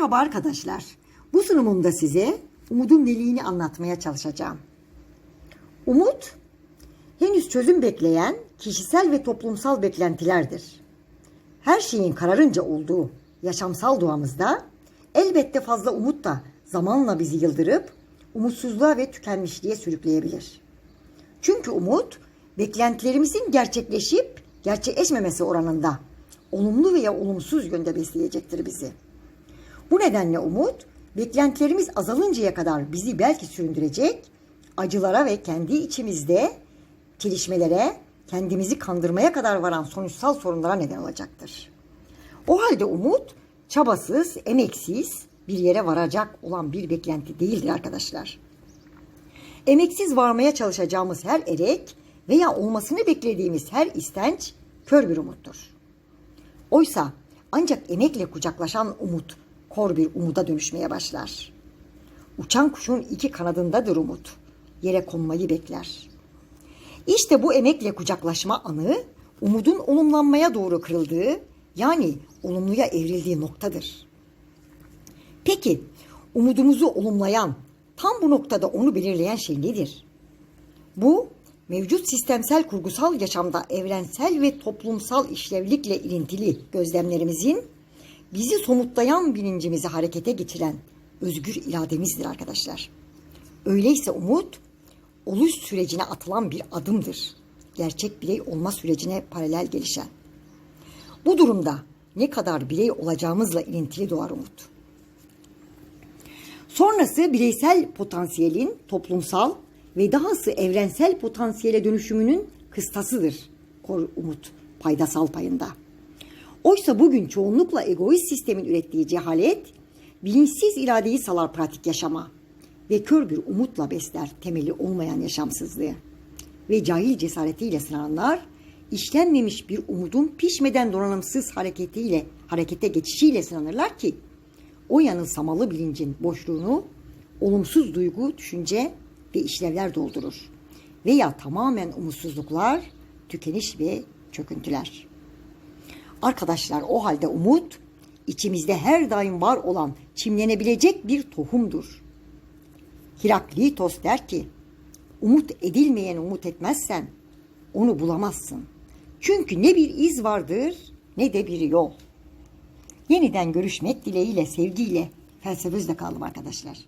Merhaba arkadaşlar. Bu sunumumda size umudun deliğini anlatmaya çalışacağım. Umut, henüz çözüm bekleyen kişisel ve toplumsal beklentilerdir. Her şeyin kararınca olduğu yaşamsal doğamızda elbette fazla umut da zamanla bizi yıldırıp umutsuzluğa ve tükenmişliğe sürükleyebilir. Çünkü umut beklentilerimizin gerçekleşip gerçekleşmemesi oranında olumlu veya olumsuz yönde besleyecektir bizi. Bu nedenle umut beklentilerimiz azalıncaya kadar bizi belki süründürecek, acılara ve kendi içimizde çelişmelere, kendimizi kandırmaya kadar varan sonuçsal sorunlara neden olacaktır. O halde umut çabasız, emeksiz bir yere varacak olan bir beklenti değildir arkadaşlar. Emeksiz varmaya çalışacağımız her erek veya olmasını beklediğimiz her istenç kör bir umuttur. Oysa ancak emekle kucaklaşan umut kor bir umuda dönüşmeye başlar. Uçan kuşun iki kanadındadır umut. Yere konmayı bekler. İşte bu emekle kucaklaşma anı umudun olumlanmaya doğru kırıldığı yani olumluya evrildiği noktadır. Peki umudumuzu olumlayan, tam bu noktada onu belirleyen şey nedir? Bu mevcut sistemsel kurgusal yaşamda evrensel ve toplumsal işlevlikle ilintili gözlemlerimizin bizi somutlayan bilincimizi harekete geçiren özgür irademizdir arkadaşlar. Öyleyse umut oluş sürecine atılan bir adımdır. Gerçek birey olma sürecine paralel gelişen. Bu durumda ne kadar birey olacağımızla ilintili doğar umut. Sonrası bireysel potansiyelin toplumsal ve dahası evrensel potansiyele dönüşümünün kıstasıdır. Umut paydasal payında. Oysa bugün çoğunlukla egoist sistemin ürettiği cehalet, bilinçsiz iradeyi salar pratik yaşama ve kör bir umutla besler temeli olmayan yaşamsızlığı. Ve cahil cesaretiyle sınananlar, işlenmemiş bir umudun pişmeden donanımsız hareketiyle, harekete geçişiyle sınanırlar ki, o yanılsamalı bilincin boşluğunu olumsuz duygu, düşünce ve işlevler doldurur. Veya tamamen umutsuzluklar, tükeniş ve çöküntüler. Arkadaşlar o halde umut içimizde her daim var olan çimlenebilecek bir tohumdur. Hiraklitos der ki, umut edilmeyen umut etmezsen onu bulamazsın. Çünkü ne bir iz vardır ne de bir yol. Yeniden görüşmek dileğiyle, sevgiyle felsefemizle kaldım arkadaşlar.